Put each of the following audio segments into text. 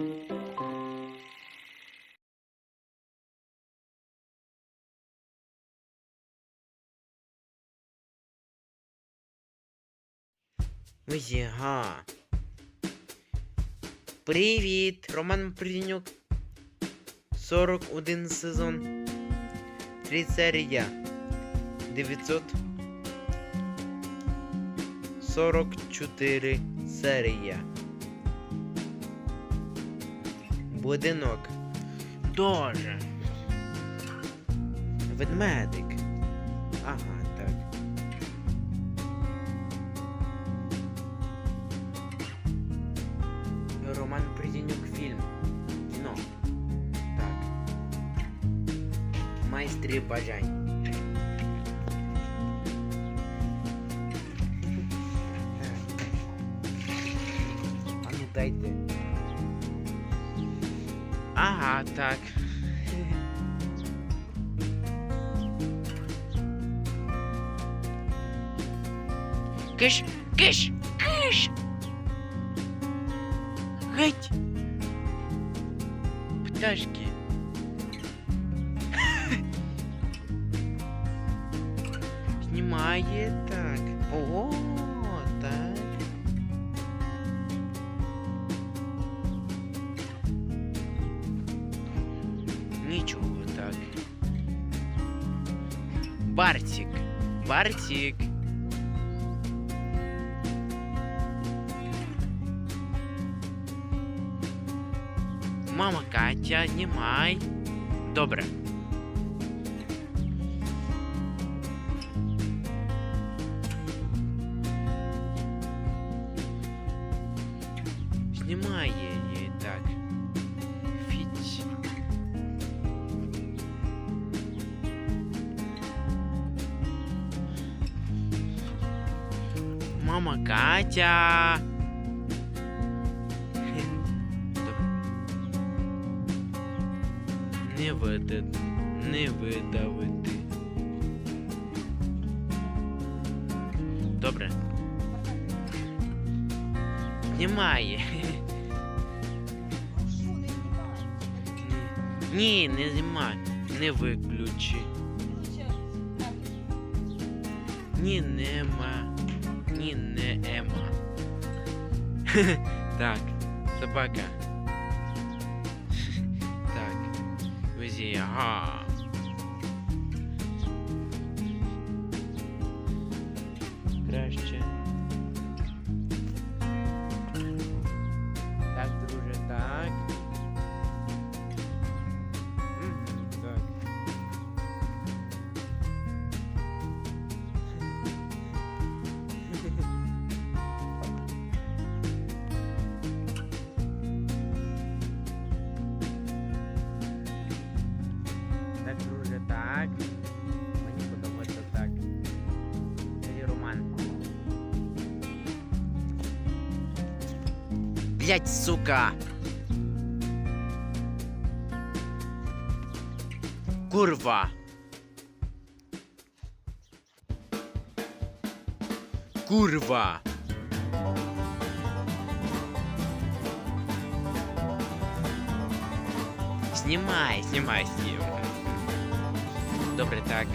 Ой. Привіт, Роман Приденюк. 41 сезон. 3 серія. 944 серія. Будинок. Дуже. Ведмедик. Ага, так. Роман Приденюк фільм. Кіно. Так. Майстри бажань. А ну дайте. Ага, так. Киш, киш, киш. Геть. Пташки. Знімає так. О, Нічого так. Бартик. Бартик. Мама Катя, знімай. Добре. Знімає її так. Мама Катя. Не видати, не видавити. Добре. Знімає. Ні, не знімай. Не виключи. Ні, нема. Ні, не ема. так, собака. так. Везі, ага. Краще. так. Мені подобається так. Це Роман. Блять, сука! Курва! Курва! Знімай, знімай, знімай. Добре, так.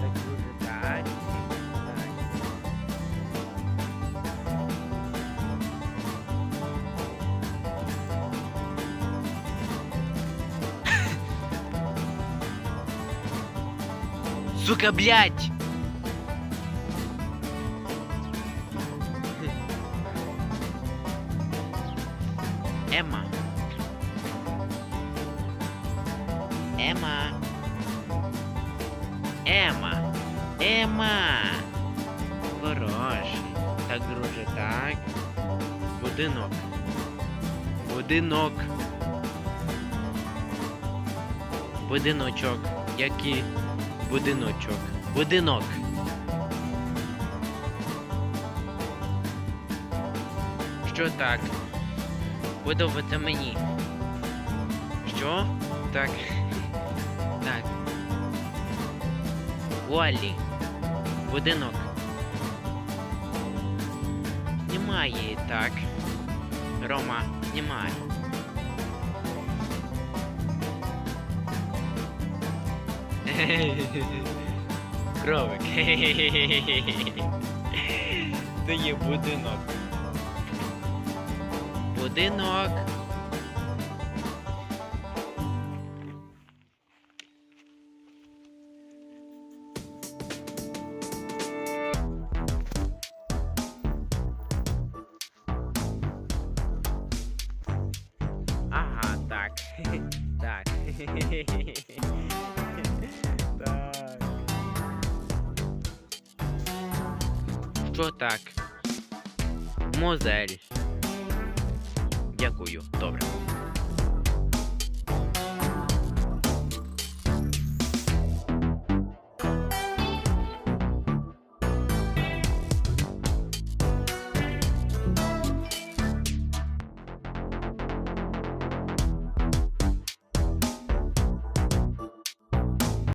Так, друже, так. Так. Сука, блядь! Емма. Ема. Ема. Ема. Хороший. Так, друже, так. Будинок. Будинок. Будиночок. Який будиночок? Будинок. Що так? Подобається мені. Що? Так. Уоллі. Будинок. Немає так. Рома, немає. Кровик. Це є будинок. Будинок. так. Так. Що так? Мозель. Дякую, добре.